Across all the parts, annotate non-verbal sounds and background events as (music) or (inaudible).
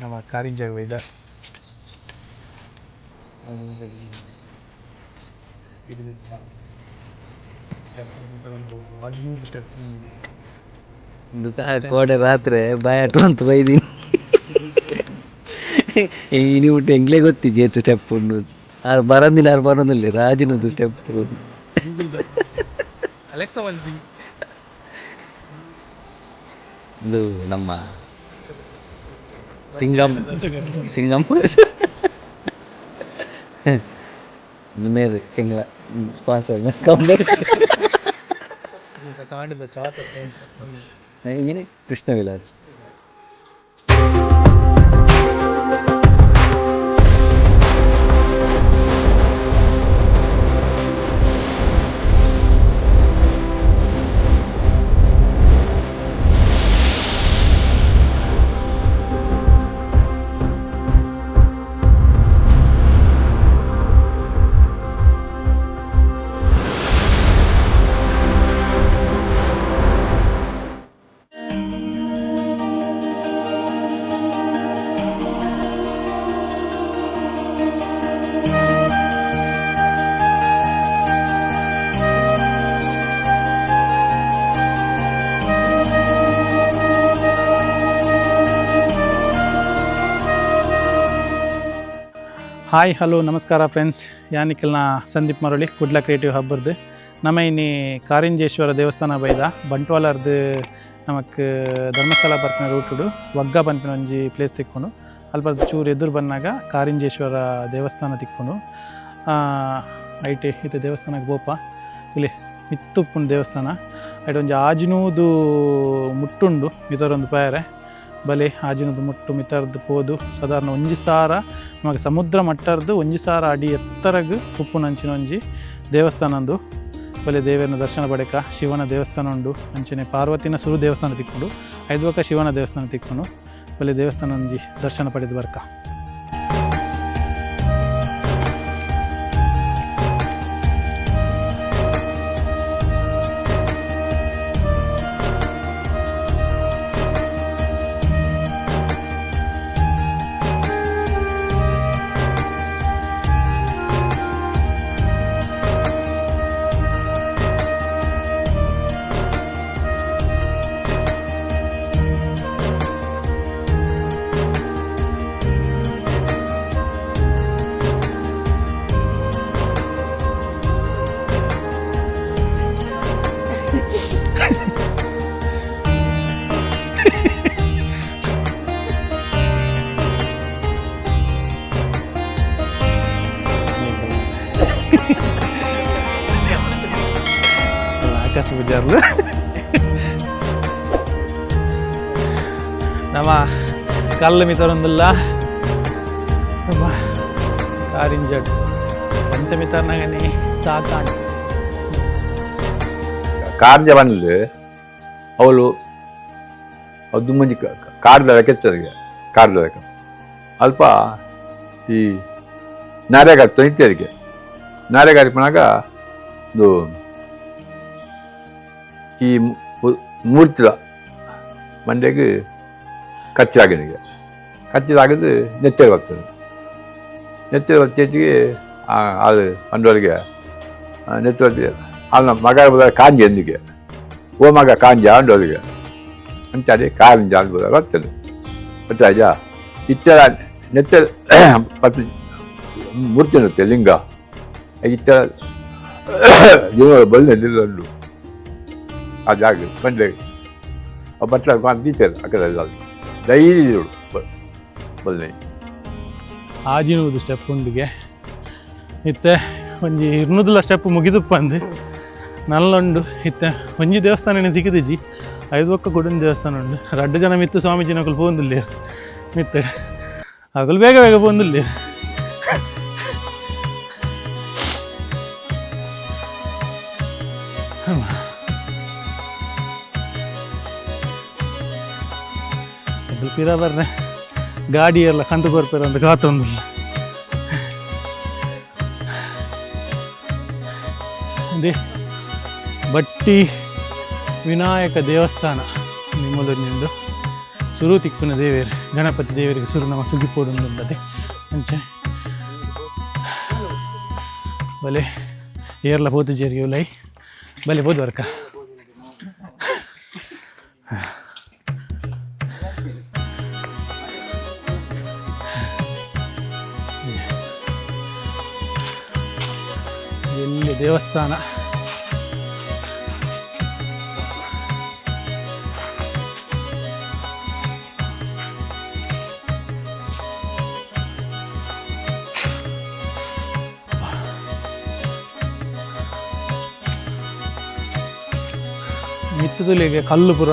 ನಮ್ಮ ಕಾರಿಂಜ ಒಯ್ದ ದುಃಖ ಕೋಡೆ ರಾತ್ರಿ ಬಾಯಟ್ಟು ಅಂತ ಬೈದೀನಿ ಇನಿ ಬಿಟ್ಟು ಎಂಗ್ಲೇ ಗೊತ್ತಿ ಜೇತು ಸ್ಟೆಪ್ ಉಂಡು ಆರು ಬರಂದಿಲ್ಲ ಅವ್ರು ಬರೋದಿಲ್ಲ ರಾಜಿನದು ಸ್ಟೆಪ್ ಅಲೆಕ್ಸಾ ಬಂದಿ ಇದು ನಮ್ಮ ಸಿಂಗಮ್ ಸಿಂಗಮ್. ಮೇರೆ ಎಂಗ್ಲ ಸ್ಪಾನ್ಸರ್ ಕಾಂಡಿದ ಚಾತ ಏನೇ ಕೃಷ್ಣ ಹಾಯ್, ಹಲೋ, ನಮಸ್ಕಾರ ಫ್ರೆಂಡ್ಸ್ ಯಾನಿಕಲ್ನ ಸಂದೀಪ್ ಮರಳಿ, ಕುಡ್ಲ ಕ್ರಿಯೇಟಿವ್ ಹಬ್ಬರ್ದು. ಇನ್ನಿ ಕಾರಿಂಜೇಶ್ವರ ದೇವಸ್ಥಾನ ಬೈದ, ಬಂಟ್ವಾಳರ್ದು ನಮಕ್ ಧರ್ಮಸ್ಥಳ ಬರ್ತಿನ ರೂಟುಡು ಒಗ್ಗ ಬಂಪಿನ ಒಂಜಿ ಪ್ಲೇಸ್ ತಿಕ್ಕೊಂಡು ಅಲ್ಪ ಚೂರು ಎದುರು ಬಂದಾಗ ಕಾರಿಂಜೇಶ್ವರ ದೇವಸ್ಥಾನ ತಿಕ್ಕೊಂಡು ಐಟೆ ಇದು ದೇವಸ್ಥಾನಕ್ಕೆ ಗೋಪ ಇಲ್ಲಿ ಮಿತ್ತುಪ್ಪುಂಡು ದೇವಸ್ಥಾನ. ಐಟ್ ಒಂಜಿ ಆಜಿನೂದು ಮುಟ್ಟುಂಡು, ಇದರೊಂದು ಪಾಯರೆ. ಬಲೆ ಆಜಿನದು ಮುಟ್ಟು ಮಿತರದ್ದು ಪೋದು. ಸಾಧಾರಣ ಒಂಜಿ ಸಾರ, ನಮಗೆ ಸಮುದ್ರ ಮಟ್ಟರ್ದು ಒಂಜಿ ಸಾರ ಅಡಿ ಎತ್ತರಗ್ ಉಪ್ಪು ದೇವಸ್ಥಾನ ಅಂದು ಬಲೆ ದೇವರನ ದರ್ಶನ ಪಡೆಕ ಶಿವನ ದೇವಸ್ಥಾನ ಉಂಡು ಅಂಚನೆ ಪಾರ್ವತಿನ ಸುರು ದೇವಸ್ಥಾನ ತಿಕ್ಕೊಂಡು. ಐದ್ವಕ ಶಿವನ ದೇವಸ್ಥಾನ ತಿಕ್ಕೊಂಡು. ಬಲೆ ದೇವಸ್ಥಾನ ಒಂಜಿ ದರ್ಶನ ಪಡೆದು ಬರ್ಕ. ಆಕಾಶ ಬಜಾರ್ಲು ನಮ್ಮ ಕಲ್ಲು ಮಿತರೊಂದಿಲ್ಲ ನಮ್ಮ ಕಾರಿಂಜಡ್ ಎಂತ ಮಿತರ್ನಾಗನೆ ಸಾಕಾಣ್ ಕಾರ್ಜ ಬಂದ್ಲು ಅವಳು ಅದು ಮಂಜಿ ಕಾರ್ದ ಲೆಕ್ಕೆತ್ತರಿಗೆ ಕಾರ್ದ ಲೆಕ್ಕ ಅಲ್ಪ ಈ ನಾರೆಗಾರ ತೊಯ್ತಿಯರಿಗೆ ನಾರೆಗಾರಿ ಮಾಡಾಗ ಇದು ಈ ಮೂರ್ತಿದ ಮಂಡ್ಯಗೆ ಕಚ್ಚಾಗಿನಿಗೆ ಕಚ್ಚಿದಾಗದು ನೆತ್ತೇರು ಬರ್ತದೆ. ನೆತ್ತೇರು ಬರ್ತೇಜಿಗೆ ಅದು ಮಂಡವರಿಗೆ ನೆತ್ತೇರು ಬರ್ತಿ ಅವನ ಮಗ ಕಾಂಜಿ ಎಂದಿಗೆ? ಓ ಮಗ ಕಾಂಜ ಅಂಡೋರಿಗೆ ಅಂತಾರೆ ಕಾಂಜ ಅನ್ಬೋದ ಬರ್ತದೆ. ಗೊತ್ತಾಯ್ತಾ ಇತ್ತರ ನೆತ್ತ ಮತ್ತು ಮೂರ್ತಿ ನೃತ್ಯ ಲಿಂಗ. ಇತ್ತರ (coughs) ಜೀವ ಬಲ್ಲೆ ನಿಲ್ಲುಂಡು ಆ ಜಾಗ ಬಂಡೆ ಆ ಬಟ್ಲ ದೀಪಲ್ಲ ಆ ಕಡೆ ಡೈಲಿ ಬಲ್ಲೆ ಆಜಿನುವುದು ಸ್ಟೆಪ್ ಉಂಡಿಗೆ. ಇತ್ತೆ, ಒಂಜಿ ಇರ್ನುದುಲ ಸ್ಟೆಪ್ ಮುಗಿದಪ್ಪ ಅಂದು. ನಲ್ಲೊಂಡು, ಇತ್ತೆ, ಒಂಜಿ ದೇವಸ್ಥಾನ ಸಿಕ್ಕಿದಿಜಿ ಐದು ಒಕ್ಕ ಗುಡಿನ ದೇವಸ್ಥಾನ ಉಂಡು. ರಡ್ಡು ಜನ ಮಿತ್ತು ಸ್ವಾಮೀಜಿ ನಕಲು ಪೋಂದಿಲ್ಲ ಮಿತ್ತೆ ಅಗಲು ಬೇಗ ಬೇಗ ಪೋಂದಿಲ್ಲ ಕಂತು ಕೊರ್ಪೇರ ಅಂತ ಕಾತೊಂದಿಲ್ಲ ಇದೆ ಬಟ್ಟಿ ವಿನಾಯಕ ದೇವಸ್ಥಾನ ನಿಮ್ಮೂರಿನಿಂದು ಸುರು ತಿಕ್ಕುನ ದೇವೇರು ಗಣಪತಿ ದೇವರಿಗೆ ಸುರು ನಮ್ಮ ಸುಗಿಪೋಡುಂದುಂಡದೆ ಅಂಚೆ. ಬಲೆ ಏರ್ಲ ಪೋತು ಜೇರಿಗೆ ಉಲೈ. ಬಲೆ ಬೋದು ದೇವಸ್ಥಾನ. ಮಿತ್ತದಲ್ಲಿಗೆ ಕಲ್ಲುಪುರ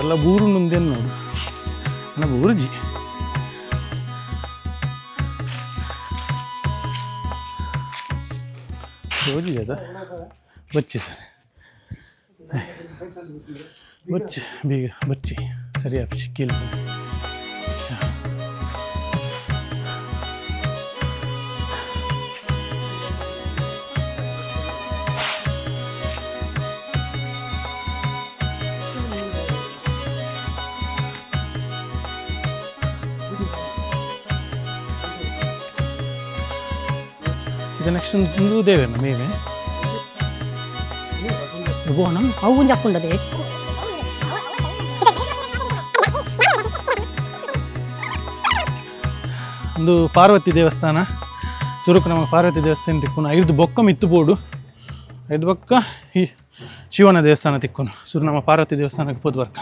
ಎಲ್ಲ ಬೂರು ಮುಂದೆ ನೋಡು. ರೋಜಿ ಅದ ಬಚ್ಚಿ ಸರ್ ಬಚ್ಚಿ ಬೀಗ ಬಚ್ಚಿ ಸರಿ ಸಿಕ್ಕಿಲ್ಲ ಇದು ನೆಕ್ಸ್ಟ್ ಒಂದು ದೇವೇನ ಮೇವೆ ಬೋನಂ ಅವು ಹಾಕೊಂಡದೆ ಒಂದು ಪಾರ್ವತಿ ದೇವಸ್ಥಾನ. ಸುರುಕು ನಮ್ಮ ಪಾರ್ವತಿ ದೇವಸ್ಥಾನ ತಿಕ್ಕುನು. ಐದು ಬೊಕ್ಕ ಮಿತ್ತು ಬೋಡು ಐದು ಬೊಕ್ಕ ಈ ಶಿವನ ದೇವಸ್ಥಾನ ತಿಕ್ಕುನು. ಸುರು ನಮ್ಮ ಪಾರ್ವತಿ ದೇವಸ್ಥಾನಕ್ಕೆ ಹೋದ್ ಬರ್ಕ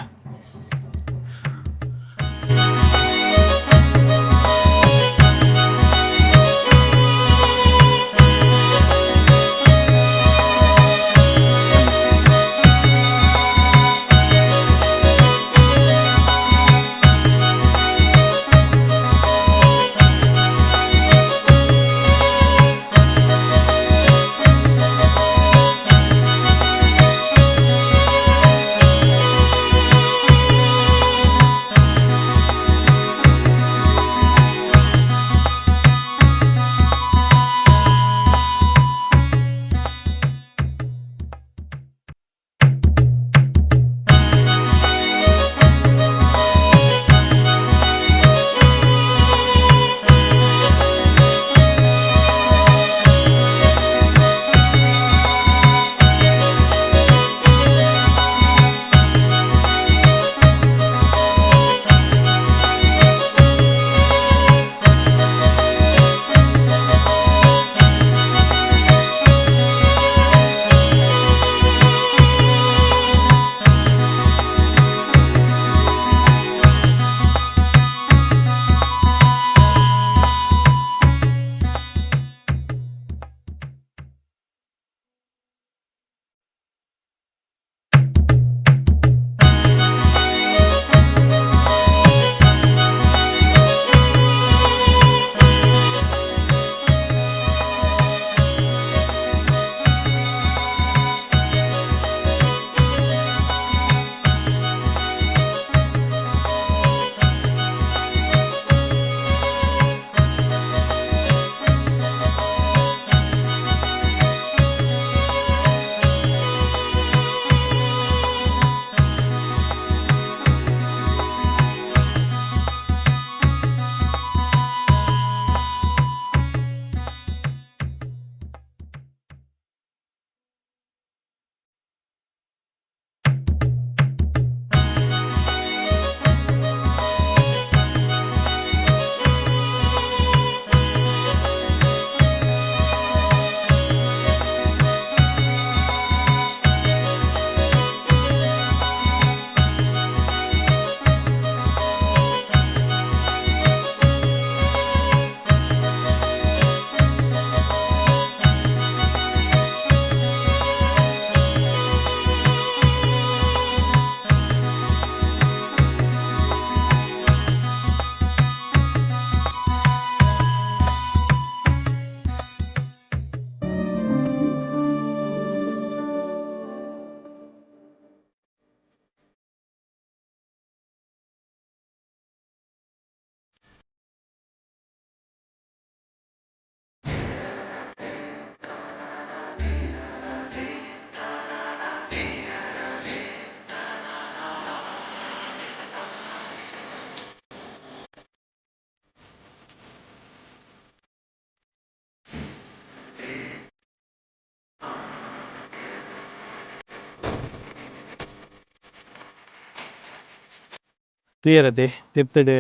ತುಯರತೆ ತಿರ್ತಡೆ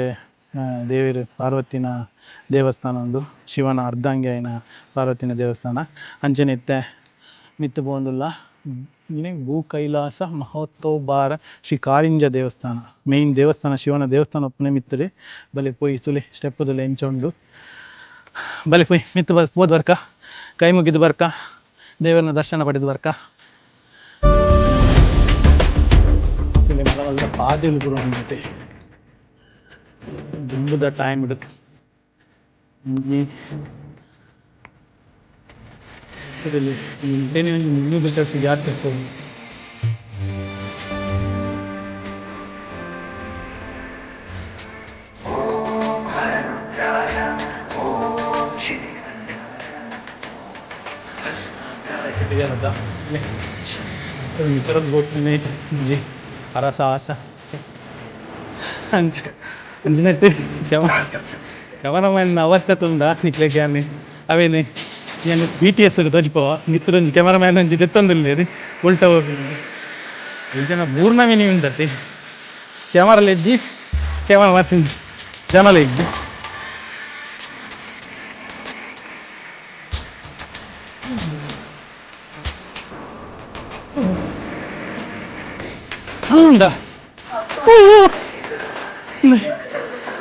ದೇವರು ಪಾರ್ವತಿನ ದೇವಸ್ಥಾನ ಉಂಡು ಶಿವನ ಅರ್ಧಾಂಗಿನ ಪಾರ್ವತಿನ ದೇವಸ್ಥಾನ ಅಂಚನೆ ಇತ್ತೆ ಮಿತ್ತು ಪೋಂದುಲ್ಲ ಇನಿ ಭೂ ಕೈಲಾಸ ಮಹೋತ್ತೋಬಾರ ಶ್ರೀ ಕಾರಿಂಜ ದೇವಸ್ಥಾನ ಮೇನ್ ದೇವಸ್ಥಾನ, ಶಿವನ ದೇವಸ್ಥಾನ ಒಪ್ಪನೆ ಮಿತ್ತುಡೆ, ಬಲೆ ಪೊಯ್ ತುಲೆ ಸ್ಟೆಪ್ ತುಲೆ ಎಂಚ ಉಂಡು ಬಲೆ ಪೊಯ್ ಮಿತ್ತು ಬರ್ ಬರ್ಕ ಕೈ ಮುಗಿದು ಬರ್ಕ ದೇವರನ್ನ ದರ್ಶನ ಪಡೆದು ಬರ್ಕ ಇಲ್ಲಿ ಮಲವಲ್ಲ ಪಾದೆಲು ಪೂರ ಉಂಟೆ ದುಂಬುದ ಟೈಮ್ ಹಿಡಿದು ಇದರಲ್ಲಿ ಮುಂಚೆನೇ ಒಂದು ಮುನ್ನೂರು ಲೀಟರ್ಸ್ ಜಾಸ್ತಿ ಇರ್ತದೆ ಇತರದ್ದು ಹೋಗ್ತೀನಿ ಜಿ ಅರಸ ಆಸ എന്നിട്ട് യവനമാൻ അവസ്ഥത്തുണ്ട് നിക്കലേക്ക് ഞാൻ അവന് ഞാൻ ബി ടി ಎಸ್ ತೋರಿಪೋ ನಿತ್ತದೊಂದು ಕ್ಯಾಮರಾಮ್ಯಾನ್ ಅಂಜಿ ದೆತ್ತೊಂದಿಲ್ಲ ರೀ. ಉಲ್ಟ ಹೋಗಿದ್ದೆ ಇಲ್ಲಿ ಜನ ಮೂರ್ನವೇ ನೀವು ಇಂದತಿ ಕ್ಯಾಮರಲ್ಲಿದ್ದಿ ಸೇವನ ಮಾಡ್ತೀನಿ ಜನಲಿದ್ದಿ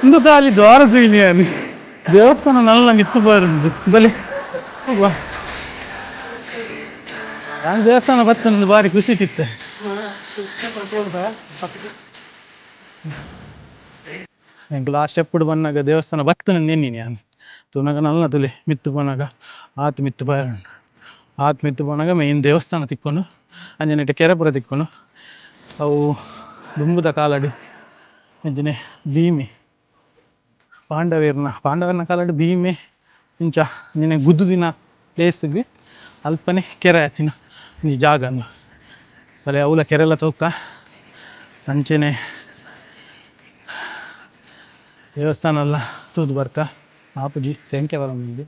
Indo ali ದ್ವಾರ horas, Guilherme. ದೇವಸ್ಥಾನ ನಲ್ಲ ನಿತ್ತು ಬರುದು ಬಲಿ ನಾನು ದೇವಸ್ಥಾನ ಬತ್ತ ನಂದು ಭಾರಿ ಖುಷಿ ಇತ್ತಿತ್ತೆ ಲಾಸ್ಟ್ ಎಪ್ಪುಡು ಬಂದಾಗ ದೇವಸ್ಥಾನ ಬತ್ತ ನೆನ್ನಿ ನಾನು ತುನಗ ನಲ್ಲ ತುಲಿ ಮಿತ್ತು ಬನ್ನಾಗ ಆತ್ ಮಿತ್ತು ಬಾರಣ ಆತ್ ಮಿತ್ತು ಬನ್ನಾಗ ಮೇನ್ ದೇವಸ್ಥಾನ ತಿಕ್ಕೊಂಡು ಕೆರೆ ಕೆರೆಪುರ ತಿಕ್ಕೊಂಡು ಅವು ದುಂಬುದ ಕಾಲಡಿ ಅಂಜನೆ ಭೀಮಿ ಪಾಂಡವೇರ್ನ ಪಾಂಡವರನ ಕಾಲಡ್ ಭೀಮೆ ಇಂಚ, ನಿನ್ನೆ ಗುದ್ದುದಿನ ಪ್ಲೇಸ್ಗೆ ಅಲ್ಪನೆ ಕೆರೆ ಆತಿನ ಈ ಜಾಗ ಅಂದು ಬಲೆ ಅವಲ ಕೆರೆಲ್ಲ ತೋಕ ಸಂಚೆನೆ ದೇವಸ್ಥಾನ ಎಲ್ಲ ತೂದು ಬರ್ಕ. ಆಪುಜಿ ಸಂಖ್ಯೆ ಬರ ಮುಂದೆ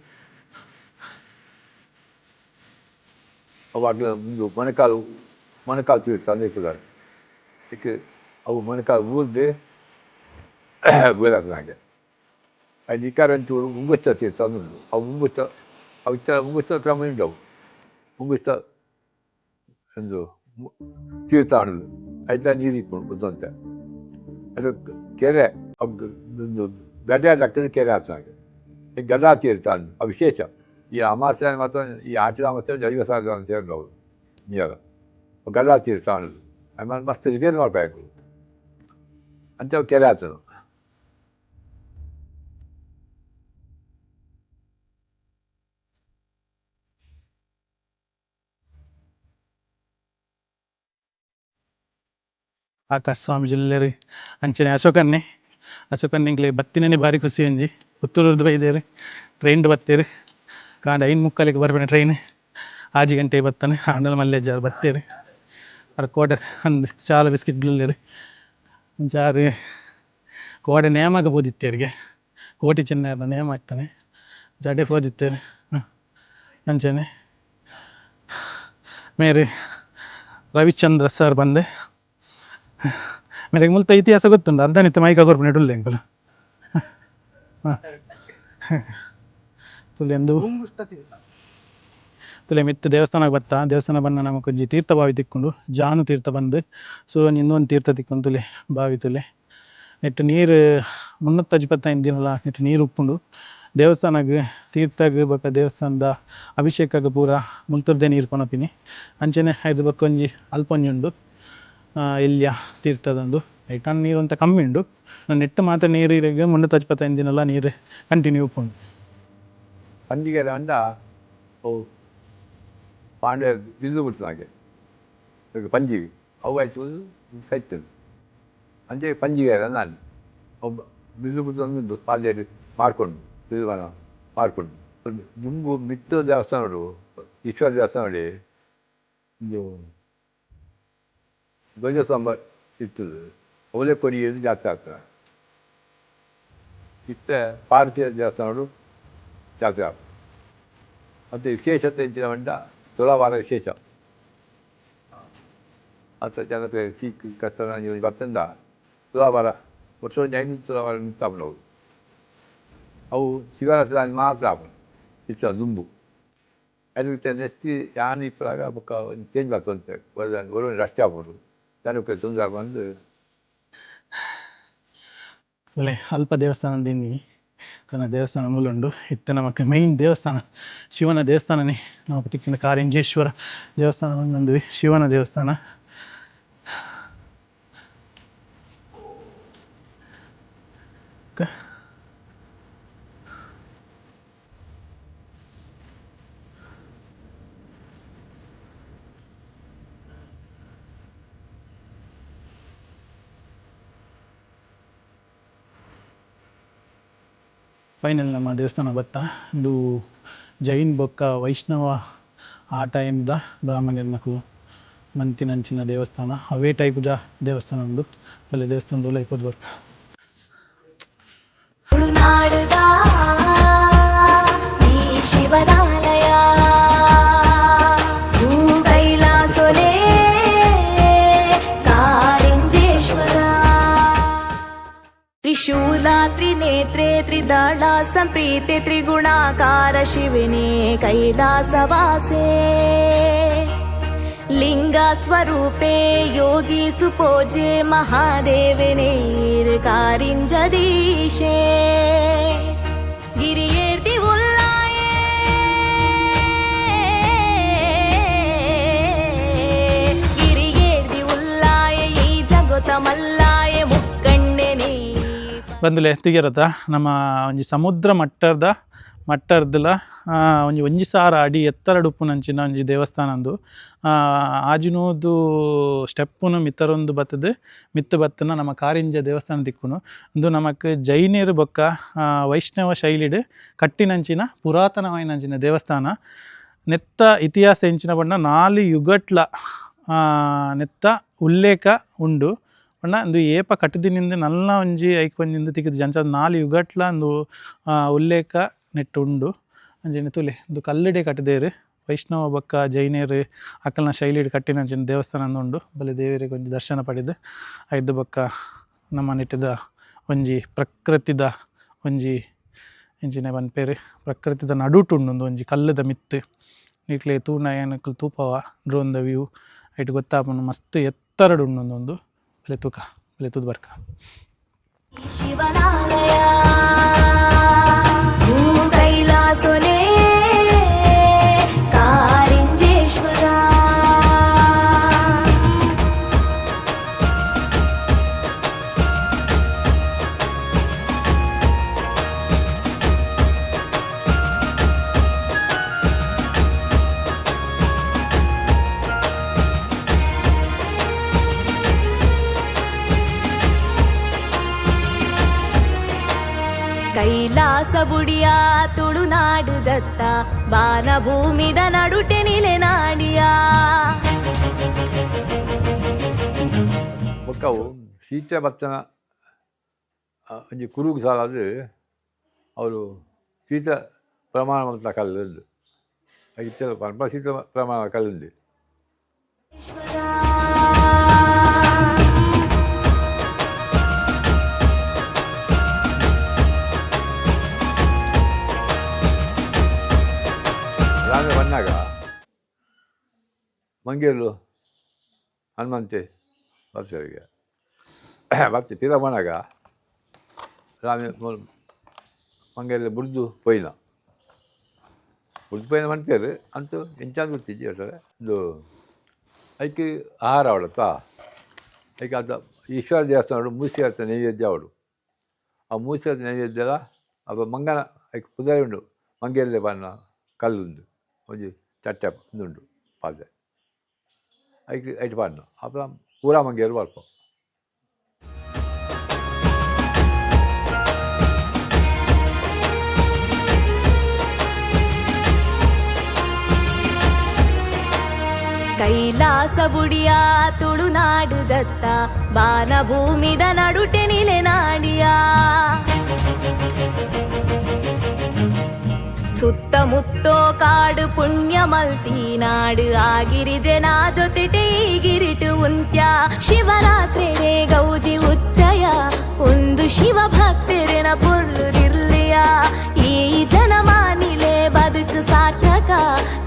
ಅವಾಗ ಒಂದು ಮೊಣಕಾಲು ಮೊಣಕಾಲು ತಿರುಗಿ ತಂದೆ ಇಟ್ಟಿದ್ದಾರೆ. ಅದಕ್ಕೆ ಅವು ಮೊಣಕಾಲು ಊರ್ದೆ (coughs) ಬೀಳಾಗ ಹಾಗೆ ಅದು ಇಕಾರಂಚೂರು ಮುಂಗುಸ್ತ ತೀರ್ಥ ಉಂಟು ಅವು ಮುಂಗುಸ್ತ ಅವು ಇತ್ತ ಮುಂಗುಸ್ತ ಕ್ರಮ ಉಂಟವು ಮುಂಗುಸ್ತ ಒಂದು ಮು- ತೀರ್ಥ ಆಡೋದು ಆಯ್ತಾ ನೀರು ಇಟ್ಕೊಂಡು ಬುದ್ಧಂತೆ ಅದು ಕೆರೆ ಅವು ಒಂದು ಗದೆ ಹಾಕಿದ್ರೆ ಕೆರೆ ಹಾಕ್ತಾಗೆ ಈ ಗದಾ ತೀರ್ಥ ಅಂದು ಅದು ವಿಶೇಷ ಈ ಅಮಾಸ್ಯ ಮಾತ್ರ ಈ ಆಚರ ಅಮಾಸ್ಯ ದೈವ ಸಾಧ ಅಂತ ಹೇಳಿ ಅವರು ನೀರು ಗದಾ ತೀರ್ಥ ಅನ್ನೋದು ಆಮೇಲೆ ಮಸ್ತ್ ಇದೇನು ಮಾಡಬೇಕು ಅಂತ ಕೆರೆ ಆಗ್ತದೆ ಆಕಾಶ ಸ್ವಾಮಿ ಜಿಲ್ಲೆರಿ ಅಂಚನೆ ಅಶೋಕನ್ನೆ. ಅಶೋಕನ್ನಿಂಗ್ಲೆ ಬತ್ತಿನೇ ಭಾರಿ ಖುಷಿ ಅಂಜಿ. ಪುತ್ತೂರದ್ದು ಬೈದೇರಿ ಟ್ರೈನ್ ಬತ್ತೇರಿ ಕಾಂಡ ಐನ್ ಮುಕ್ಕಾಲಿಗೆ ಬರ್ಬೇಡ ಟ್ರೈನ್ ಆಜಿ ಗಂಟೆ ಬತ್ತಾನೆ. ಆಮೇಲೆ ಮಲ್ಲೇಜ್ ಬತ್ತೇರಿ ಅದು ಕೋಟೆ ಅಂದು ಚಾಲ ಬಿಸ್ಕಿಟ್ಗಳಿರಿ ಜಾರಿ ಕೋಡೆ ನೇಮಾಗ ಬೋದಿತ್ತೇರಿಗೆ ಕೋಟಿ ಚಿನ್ನ ನೇಮ ಆಗ್ತಾನೆ. ಜಡೆ ಹೋದಿತ್ತೇರಿ ಅಂಚನೆ. ಮೇರೆ ರವಿಚಂದ್ರ ಸರ್ ಬಂದೆ. ಮೇರೆಗೆ ಮುಲ್ತ ಇತಿಹಾಸ ಗೊತ್ತುಂಡು ಅರ್ಧನಿತ್ತ ಮೈಕ ಕೊರ್ಪು ನೆಡುಲ್ಲೆ ಎಂಕುಲು ತುಲೆ ಎಂದು ತುಲೆ ಮಿತ್ತು ದೇವಸ್ಥಾನಕ್ಕೆ ಬತ್ತ ದೇವಸ್ಥಾನ ಬಂದ ನಮಗೆ ಒಂಜಿ ತೀರ್ಥ ಬಾವಿ ತಿಕ್ಕೊಂಡು ಜಾನು ತೀರ್ಥ ಬಂದು ಸೊ ಇನ್ನೊಂದು ತೀರ್ಥ ತಿಕ್ಕೊಂಡು ತುಲೆ ಬಾವಿ ತುಲೆ ನೆಟ್ಟು ನೀರು ಮುನ್ನೂತ್ತ ಇಪ್ಪತ್ತೈದು ದಿನಲ ನೆಟ್ಟು ನೀರು ಉಪ್ಪುಂಡು ದೇವಸ್ಥಾನಕ್ಕೆ ತೀರ್ಥಗೆ ಬೊಕ ದೇವಸ್ಥಾನದ ಅಭಿಷೇಕಕ್ಕೆ ಪೂರ ಮುಲ್ತುರ್ದೆ ನೀರು ಕೊನಪಿನಿ ಅಂಚನೆ ಐದು ಬೊಕ್ಕ ಒಂಜಿ ಅಲ್ಪೊಂಜಿ ಉಂಡು ಇಲ್ಲಿಯ ತೀರ್ಥದಂದು. ಐಟನ್ ನೀರು ಅಂತ ಕಮ್ಮಿ ಉಂಡು. ನಾನು ನೆಟ್ಟು ಮಾತ್ರ ನೀರು ಇರಗೆ ಮುನ್ನೂತ್ತ ಇಪ್ಪತ್ತೈದು ದಿನ ಎಲ್ಲ ನೀರು. ಕಂಟಿನ್ಯೂ ಉಪ್ಪುಂಡು ಪಂಜಿಗೆರೆ ಅಂದ ಪಾಂಡೆ ಬಿದ್ದು ಬಿಡ್ತದೆ ಹಾಗೆ. ಪಂಜಿಗೆ ಅವು ಆಯ್ತು ಸೈತದು ಅಂಚೆ ಪಂಜಿಗೆರೆ ನಾನು. ಒಬ್ಬ ಬಿದ್ದು ಬಿಡ್ತು ಪಾಲ್ಯರು ಮಾಡ್ಕೊಂಡು ಬಿದ್ದು ಮಾಡ್ಕೊಂಡು ನಿಮಗೂ ಮಿತ್ತ ದೇವಸ್ಥಾನ ಈಶ್ವರ ದೇವಸ್ಥಾನ ನೋಡಿ ಒಂದು ಧ್ವಜಸ್ತಂಭ ಇತ್ತದು ಅವಲೇ ಪೊರಿಯೋದು ಜಾಸ್ತಿ ಆಗ್ತದೆ ಇತ್ತ ಪಾರ್ವತಿಯ ದೇವಸ್ಥಾನಗಳು ಜಾತ್ರೆ ಆಗ್ತದೆ ಮತ್ತು ವಿಶೇಷತೆ ಹೆಚ್ಚಿನ ಮಂಡ ತುಲಾವಾರ ವಿಶೇಷ ಅಂತ ಜನತೆ ಸಿಕ್ ಕತ್ತನ ಬರ್ತಂದ ತುಲಾವಾರ ವರ್ಷ ಒಂದು ಐನೂರು ನಿಂತಾವನು ಅವು ಶಿವರಾತ್ರಿ ಮಾತ್ರ ಅವನು ಇತ್ತು ದುಂಬು ಅದಕ್ಕೆ ನೆಸ್ತಿ ಯಾನ್ ಇಪ್ಪರಾಗ ಬೊಕ್ಕ ಚೇಂಜ್ ಚೇಂಜ್ ಅಂತ ಬರೋದು ರಸ್ತೆ ಆಗ್ಬೋದು ಜನಕ್ಕೆ ತೊಂದರೆ ಬಂದು ಒಳ್ಳೆ ಅಲ್ಪ ದೇವಸ್ಥಾನದಿಂದ ಕನ್ನ ದೇವಸ್ಥಾನ ಮೂಲುಂಡು. ಇತ್ತ ನಮಕ್ ಮೈನ್ ದೇವಸ್ಥಾನ. ಶಿವನ ದೇವಸ್ಥಾನನೇ. ನಾವು ತಿಕ್ಕಿನ ಕಾರಿಂಜೇಶ್ವರ ದೇವಸ್ಥಾನ ಒಂದೊಂದು ಶಿವನ ದೇವಸ್ಥಾನ. ಕ- ಫೈನಲ್ ನಮ್ಮ ದೇವಸ್ಥಾನ ಬತ್ತ? ಇದು ಜೈನ್ ಬೊಕ್ಕ ವೈಷ್ಣವ ಆ ಟೈಮ್ದ ಬ್ರಾಹ್ಮಣರ್ನಕು ಮಂತಿನಂಚಿನ ದೇವಸ್ಥಾನ. ಅವೇ ಟೈಪ್ ದ ದೇವಸ್ಥಾನ ಒಂದು ಅಲ್ಲಿ ದೇವಸ್ಥಾನದ ಇಪ್ಪತ್ತು ಬರ್ತ ತುಳುನಾಡುದ त्रिनेत्रे त्रिदाढा सम्प्रीते त्रिगुणाकार शिविने कैलासवासे लिङ्गस्वरूपे योगी सुपोजे महादेवनेर्कारिञ्जदीशे गिरियेर्ति ఉల్లాయ గిరియేర్తి ఉల్లాయ ఈ జగతమల్ల ಬಂದುಲೆ ಎತ್ತಿಗೆರತ ನಮ್ಮ ಒಂಜಿ ಸಮುದ್ರ ಮಟ್ಟದ ಮಟ್ಟರ್ದಲ ಒಂಜಿ ಒಂಜಿ ಸಾರ ಅಡಿ ಎತ್ತರ ಉಪ್ಪುನಂಚಿನ ಒಂಜಿ ದೇವಸ್ಥಾನ ಅಂದು ಆಜಿನೋದು ಸ್ಟೆಪ್ಪುನು ಮಿತ್ತರೊಂದು ಬತ್ತದೆ, ಮಿತ್ತು ಬತ್ತನ ನಮ್ಮ ಕಾರಿಂಜ ದೇವಸ್ಥಾನ ದಿಕ್ಕುನು. ಇಂದು ನಮಕ್ ಜೈನರು ಬೊಕ್ಕ ವೈಷ್ಣವ ಶೈಲಿಡ್ ಕಟ್ಟಿನಂಚಿನ ಪುರಾತನವಾಯಿನಂಚಿನ ದೇವಸ್ಥಾನ. ನೆತ್ತ ಇತಿಹಾಸ ಎಂಚಿನ ಬಣ್ಣ ನಾಲ್ ಯುಗಟ್ಲ ನೆತ್ತ ಉಲ್ಲೇಖ ಉಂಡು. ಪಂಡ ಇಂದು ಏಪ ಕಟ್ಟದಿನಿಂದ ನಲ್ಲ ಒಂಜಿ ಐಕೊಂಜಿಂದ ತಿಕ್ಕಿದ ಜಂಚ ನಾಲ್ ಯುಗಟ್ಲ ಆ, ಉಲ್ಲೇಖ ನೆಟ್ಟು ಉಂಡು. ಅಂಜಿನ ತುಲೆ ಇಂದು ಕಲ್ಲಡೆ ಕಟ್ಟದೇರು ವೈಷ್ಣವ ಬಕ್ಕ ಜೈನೇರು ಅಕ್ಕಲ್ನ ಶೈಲಿಡ್ ಕಟ್ಟಿನಂಚಿನ ದೇವಸ್ಥಾನ ಅಂದ್ ಉಂಡು. ಬಲೆ ದೇವರಿಗೆ ಒಂಜಿ ದರ್ಶನ ಪಡೆದು ಐದು ಬಕ್ಕ ನಮ್ಮ ನೆಟ್ಟಿದ ಒಂಜಿ ಪ್ರಕೃತಿದ ಒಂಜಿ ಎಂಚಿನ ಪನ್ಪೇರು ಪ್ರಕೃತಿದ ನಡುಟುಂಡು ಒಂಜಿ ಕಲ್ಲದ ಮಿತ್ತು. ನಿಕ್ಲೆ ತೂನ ಏನಕ್ಕೆ ತೂಪವ ಡ್ರೋನ್ ದ ವ್ಯೂ ಐಟ್ ಗೊತ್ತಾಪನು ಮಸ್ತ್ ಎತ್ತರಡು ಉಂಡೊಂದೊಂದು ಬೆಲೆ ತೂಕ ಬೆಲೆ ತೂದು ಬರ್ಕ ಶಿವನಾಲಯ ಬೊಕ್ಕವು ಶೀತ ಭತ್ತನ ಆ, ಒಂಜಿ ಕುರುಗು ಸಾಲಾದು ಅವರು ಶೀತ ಪ್ರಮಾಣ ಮಂತ್ರ ಕಲ್ಲುಂಡು ಇತ್ತ ಪಂಪ ಶೀತ ಪ್ರಮಾಣ ಕಲ್ಲುಂಡು ರಾಮೆ ಬಂದಾಗ ಮಂಗೇರು ಹನುಮಂತೆ ಬರ್ತಾರೆ ಬರ್ತೆ ತೀರ ಮಾಡಾಗ ರಾಮೆ ಮಂಗೇರಿ ಬುಡ್ದು ಪೊಯ್ನ ಬುಡ್ದು ಪೊಯ್ನ ಮಾಡ್ತಾರೆ ಅಂತೂ ಎಂಚಾಂದ್ ಗೊತ್ತಿದ್ದಿ ಹೇಳ್ತಾರೆ ಇದು ಅದಕ್ಕೆ ಆಹಾರ ಅವಳತ್ತಾ ಅದಕ್ಕೆ ಅದು ಈಶ್ವರ ದೇವಸ್ಥಾನ ಮೂಸಿ ಇರ್ತದೆ ನೈವೇದ್ಯ ಅವಳು ಆ ಮೂಸಿ ನೈವೇದ್ಯ ಅಪ್ಪ ಮಂಗನ ಅದಕ್ಕೆ ಪುದಾರಿ ಉಂಡು ಮಂಗೇರಲೆ ಬಣ್ಣ ಕಲ್ಲುಂಡು ಒಂಜಿ ಚಟ್ಟೆ ಉಂದುಂಡು ಪಾದೆ ಅದಕ್ಕೆ ಐಟು ಬಣ್ಣ ಅಪ್ಪ ಪೂರಾ ಮಂಗೇರು ಬರ್ಪ ಕೈಲಾಸ ಬುಡಿಯ ತುಳುನಾಡು ದತ್ತ ಬಾನ ಭೂಮಿದ ನಡುಟೆ ನಿಲೆ ನಾಡಿಯ. ಸುತ್ತಮುತ್ತೋ ಕಾಡು ಪುಣ್ಯ ಮಲ್ತಿ ನಾಡು ಆಗಿರಿ ಜನ ಜೊತೆಟೆ ಗಿರಿಟು ಉಂತ್ಯ. ಶಿವರಾತ್ರಿ ಗೌಜಿ ಉಚ್ಚಯ, ಒಂದು ಶಿವ ಭಕ್ತರಿನ ಪುರ್ಲುರಿರ್ಲಿಯ. ಈ ಜನಮಾನಿಲೆ ಬದುಕು ಸಾರ್ಥಕ,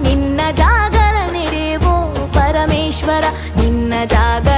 ನಿನ್ನ ಪರಮೇಶ್ವರ ನಿನ್ನ ಜಾಗರಣೆಡೆವೋ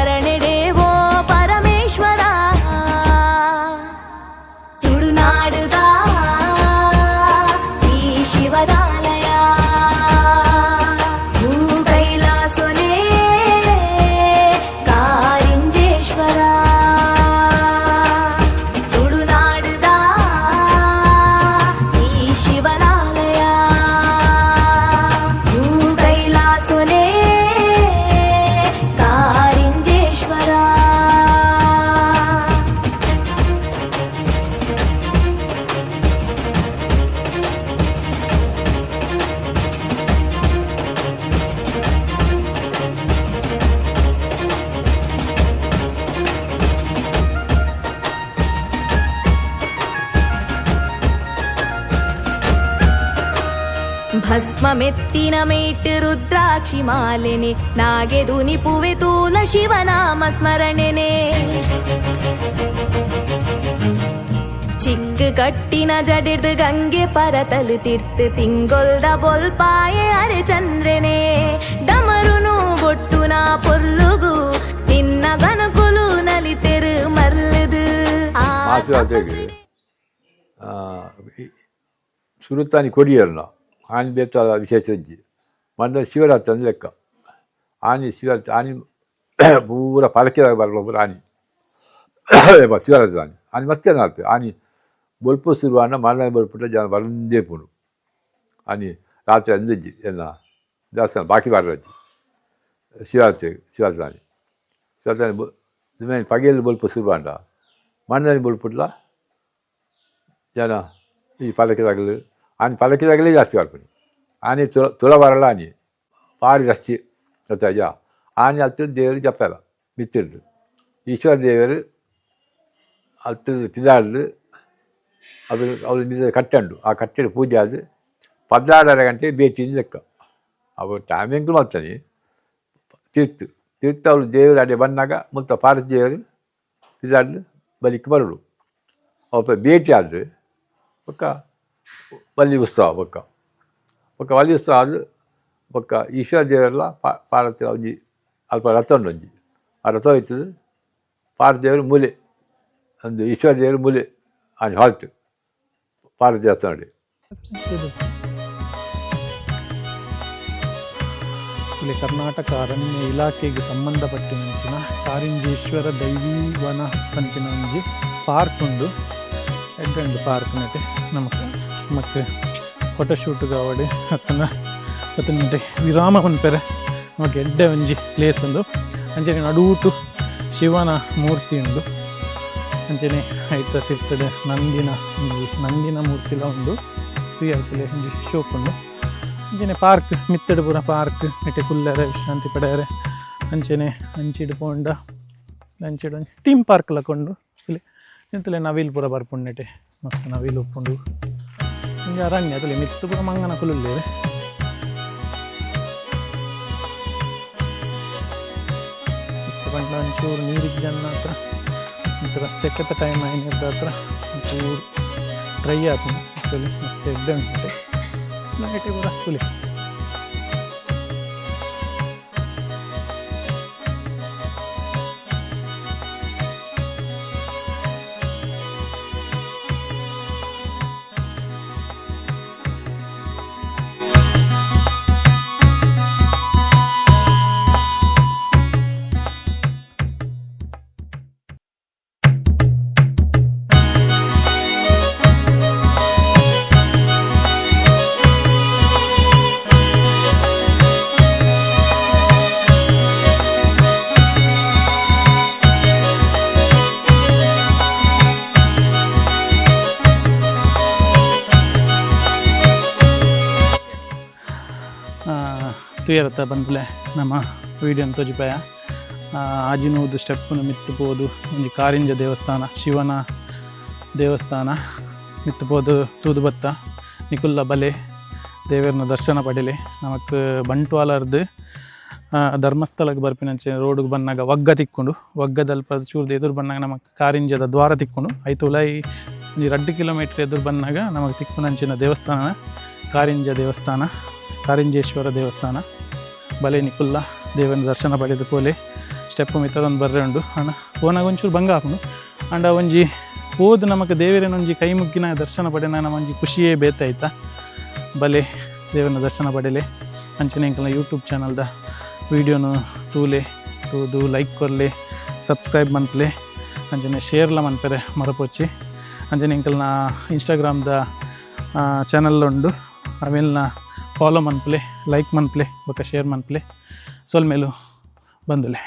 ಭಸ್ಮಮೆತ್ತಿನ ಮೇಟ್ ರುದ್ರಾಕ್ಷಿ ಮಾಲೆನೆ ನಾಗೆದು ನಿಪುವೆ ತೂಲ ಶಿವನಾಮ ಸ್ಮರಣೆನೆ ಚಿಕ್ಕ ಕಟ್ಟಿನ ಜಡಿರ್ದು ಗಂಗೆ ಪರತಲು ತಿರ್ತು ತಿಂಗೊಲ್ದ ಬೊಲ್ಪಾಯೆ ಅರೆ ಚಂದ್ರನೆ ಡಮರುನು ಬೊಟ್ಟು ನಾ ಪೊರ್ಲುಗು ನಿನ್ನ ಗನಕುಲು ನಲಿತೆರು ಮರ್ಲದು ಆ ಮಾಸುರಾತ್ರಿಗೆ ಸುರುತ್ತಾನಿ ಕೊಡಿಯರ್ನ ಆನೆ ಬೇತಾದ ವಿಶೇಷ ಇಜ್ಜಿ ಮಂದ ಶಿವರಾತ್ರಿ ಅಂದ್ರೆ ಲೆಕ್ಕ ಆನೆ ಶಿವರಾತ್ರಿ ಆನೆ ಪೂರ ಪಲಕೆದಾಗ ಬರಲ್ಲ ಪೂರ ಆನೆ ಏಪ ಶಿವರಾತ್ರಿ ಆನೆ ಆನೆ ಮಸ್ತ್ ಜನ ಆಗ್ತದೆ ಆನೆ ಬೊಲ್ಪು ಶುರುವಾನ ಮರಣ ಬಲ್ಪುಟ್ಟ ಜನ ಬರಂದೇ ಪುಣು ಆನೆ ರಾತ್ರಿ ಅಂದಿಜ್ಜಿ ಎಲ್ಲ ದೇವಸ್ಥಾನ ಬಾಕಿ ಬಾರಜ್ಜಿ ಶಿವರಾತ್ರಿ ಶಿವರಾತ್ರಿ ಆನೆ ಶಿವರಾತ್ರಿ ಆನೆ ಬ- ಪಗೆಯಲ್ಲಿ ಬಲ್ಪು ಶುರುವಾಂಡ ಮಣ್ಣಲ್ಲಿ ಬಲ್ಪುಟ್ಲ ಜನ ಈ ಪಲಕಿದಾಗಲು ಆನೆ ಪಲಕಿದಾಗಲೇ ಜಾಸ್ತಿ ಬರ್ಪಣಿ ಆನೆ ತುಳ ತುಳ ಬರಲ್ಲ ಆನೆ ಭಾರಿ ಜಾಸ್ತಿ ಗೊತ್ತಾಯ್ತ ಆನೆ ಹತ್ತು ದೇವರು ಜಪ್ಪಲ್ಲ ಮಿತ್ತಿಡ್ದು ಈಶ್ವರ ದೇವರು ಹತ್ತು ತಿದಾಡ್ದು ಅದು ಅವ್ರು ನಿಜ ಕಟ್ಟಂಡು ಆ ಕಟ್ಟಡ ಪೂಜೆ ಆದ ಪದ್ನಾರರ ಗಂಟೆ ಬೇಚಿನ ಲೆಕ್ಕ ಅವು ಟೈಮಿಂಗ್ ಮಾಡ್ತಾನೆ ತೀರ್ತು ತೀರ್ತು ಅವಳು ದೇವರು ಅಡೆ ಬಂದಾಗ ಮುತ್ತ ಪಾರ್ವತಿ ದೇವರು ತಿದಾಡ್ದು ಬಲಿಕ್ಕೆ ಬರಲು ಅಪ್ಪ ಭೇಟಿ ಆದ್ರೆ ಒಕ್ಕ ಬಲಿ ಉತ್ಸವ ಒಕ್ಕ ಒಕ್ಕ ಬಲಿ ಉತ್ಸವ ಆದ ಒಕ್ಕ ಈಶ್ವರ ದೇವರೆಲ್ಲ ಪಾ ಪಾರ್ವತಿ ಒಂಜಿ ಅಲ್ಪ ರಥ ಉಂಡು ಒಂಜಿ ಆ ರಥ ಹೋಯ್ತದೆ ಪಾರ್ವತಿ ದೇವರು ಮೂಲೆ ಒಂದು ಈಶ್ವರ ದೇವರು ಮೂಲೆ ಆನೆ ಹಾಲ್ಟ್ ಪಾರ್ವತಿ ದೇವಸ್ಥಾನ ನೋಡಿ ಇದು ಇಲ್ಲಿ ಕರ್ನಾಟಕ ಅರಣ್ಯ ಇಲಾಖೆಗೆ ಸಂಬಂಧಪಟ್ಟಿನ ಕಾರಿಂಜೇಶ್ವರ ದೈವೀ ವನ ಪಂಪಿನ ಒಂಜಿ ಪಾರ್ಕ್ ಉಂಡು ಎಡ್ಡೆಂಡು ಪಾರ್ಕ್ ನಟೆ ನಮಕ್ ಮತ್ತೆ ಫೋಟೋಶೂಟ್ ಗಾವಡೆ ಅತ್ತನ ಅತ್ತನಟೆ ವಿರಾಮ ಪನ್ಪೆರೆ ನಮಗೆ ಎಡ್ಡೆ ಒಂಜಿ ಪ್ಲೇಸ್ ಉಂಡು ಅಂಚನೆ ನಡೂಟು ಶಿವನ ಮೂರ್ತಿ ಉಂಡು ಅಂಚನೆ ಐತ ತಿರ್ತದೆ, ನಂದಿನ ಒಂಜಿ ನಂದಿನ ಮೂರ್ತಿಲ ಉಂಡು ಆಗ್ತದೆ ಒಂಜಿ ಶೋಪ್ ಉಂಡು ಅಂಚನೆ ಪಾರ್ಕ್ ಮಿತ್ತಡು ಪೂರ ಪಾರ್ಕ್ ನೆಟ್ಟೆ ಕುಲ್ಲರೆ ವಿಶ್ರಾಂತಿ ಪಡೆಯರೆ. ಅಂಚನೆ ಅಂಚಿಡು ಪೋಂಡ ಅಂಚಿಡು ಥೀಮ್ ಪಾರ್ಕ್ ಲಕೊಂಡು ಇಲ್ಲಿ ನಿಂತಲೆ ನವಿಲ್ ಪೂರ ಬರ್ಪುಂಡು ನೆಟೆ ಮಸ್ತ್ ನವಿಲ್ ಉಪ್ಪುಂಡು ಅತಲೆ ಮಿತ್ತು ಪೂರ ಮಂಗನ ಕುಲುಲ್ಲೇರೆ ಮಿತ್ತು ಪಂಡ ಒಂಚೂರು ನೀರಿಗ್ ಜನ್ನ ಹತ್ರ ಒಂಚೂರು ಸೆಕೆತ ಟೈಮ್ ಆಯ್ನಿದ್ದ ಹತ್ರ ಒಂಚೂರು ಡ್ರೈ ಆಯ್ತು ಆ್ಯಕ್ಚುಲಿ ಮಸ್ತ್ ಎಡ್ಡೆ ಉಂಟು ನೈಟಿ ಕೂಡ ತುಲಿ ತುಯರತ್ತ ಬಂದ್ಲೆ ನಮ್ಮ ವೀಡಿಯೋನ ತೋಜಿಪಾಯ. ಆಜಿನೂದು ಸ್ಟೆಪ್ಪುನು ಮಿತ್ತುಪೋದು ಒಂಜಿ ಕಾರಿಂಜ ದೇವಸ್ಥಾನ, ಶಿವನ ದೇವಸ್ಥಾನ ಮಿತ್ತುಪೋದು ತೂದು ಬತ್ತ ನಿಕುಲ್ಲ ಬಲೆ, ದೇವರನ್ನ ದರ್ಶನ ಪಡೆಲೆ. ನಮಕ್ ಬಂಟ್ವಾಲರ್ದು ಧರ್ಮಸ್ಥಳಕ್ಕೆ ಬರ್ಪಿನಂಚೆ ರೋಡ್ಗೆ ಬಂದಾಗ ಒಗ್ಗ ತಿಕ್ಕೊಂಡು ಒಗ್ಗದಲ್ಲಿ ಪದ ಚೂರ್ದು ಎದುರು ಬಂದಾಗ ನಮಗೆ ಕಾರಿಂಜದ ದ್ವಾರ ತಿಕ್ಕೊಂಡು ಐತು ಉಲಾಯಿ ಒಂದು ಎರಡು ಕಿಲೋಮೀಟ್ರ್ ಎದುರು ಬಂದಾಗ ನಮಗೆ ತಿಕ್ಕುನಂಚಿನ ದೇವಸ್ಥಾನ ಕಾರಿಂಜ ದೇವಸ್ಥಾನ, ಕಾರಿಂಜೇಶ್ವರ ದೇವಸ್ಥಾನ. ಬಲೆ ನಿಕುಲ್ಲ ದೇವನ ದರ್ಶನ ಪಡೆದು ಕೋಲೆ ಸ್ಟೆಪ್ ಮಿತ್ತದೊಂದು ಬರ್ರೆ ಉಂಡು. ಅಣ್ಣ, ಓನಾಗ ಒಂಚೂರು ಭಂಗ ಹಾಕೊಂಡು ಅಂಡ ಒಂಜಿ ಓದು ನಮಗೆ ದೇವರೇನ ಒಂಜಿ ಕೈ ಮುಗ್ಗಿನ ದರ್ಶನ ಪಡೆನ ನಮ್ಮ ಒಂಜಿ ಖುಷಿಯೇ ಬೇತಾಯ್ತಾ ಬಲೆ ದೇವನ ದರ್ಶನ ಪಡೆಲೆ, ಅಂಚನೆ ಇಂಕಲ್ನ ಯೂಟ್ಯೂಬ್ ಚಾನಲ್ದ ವೀಡಿಯೋನು ತೂಲೆ, ತೂದು ಲೈಕ್ ಕೊರ್ಲೆ ಸಬ್ಸ್ಕ್ರೈಬ್ ಮನ್ಪಲೆ, ಅಂಚನೆ ಶೇರ್ಲ ಮನ್ಪೆರೆ ಮರಪೊಚ್ಚಿ. ಅಂಜನೆ ಇಂಕಲ್ನ ಇನ್ಸ್ಟಾಗ್ರಾಮ್ದ ಚಾನಲ್ ಉಂಡು. ಅವೆಲ್ನ ಫಾಲೋ ಮನ್ಪ್ಲೆ ಲೈಕ್ ಮನ್ಪ್ಲೆ ಬೊಕ್ಕ ಶೇರ್ ಮನ್ಪ್ಲೆ ಸೊಲ್ ಮೇಲು ಬಂದುಲೆ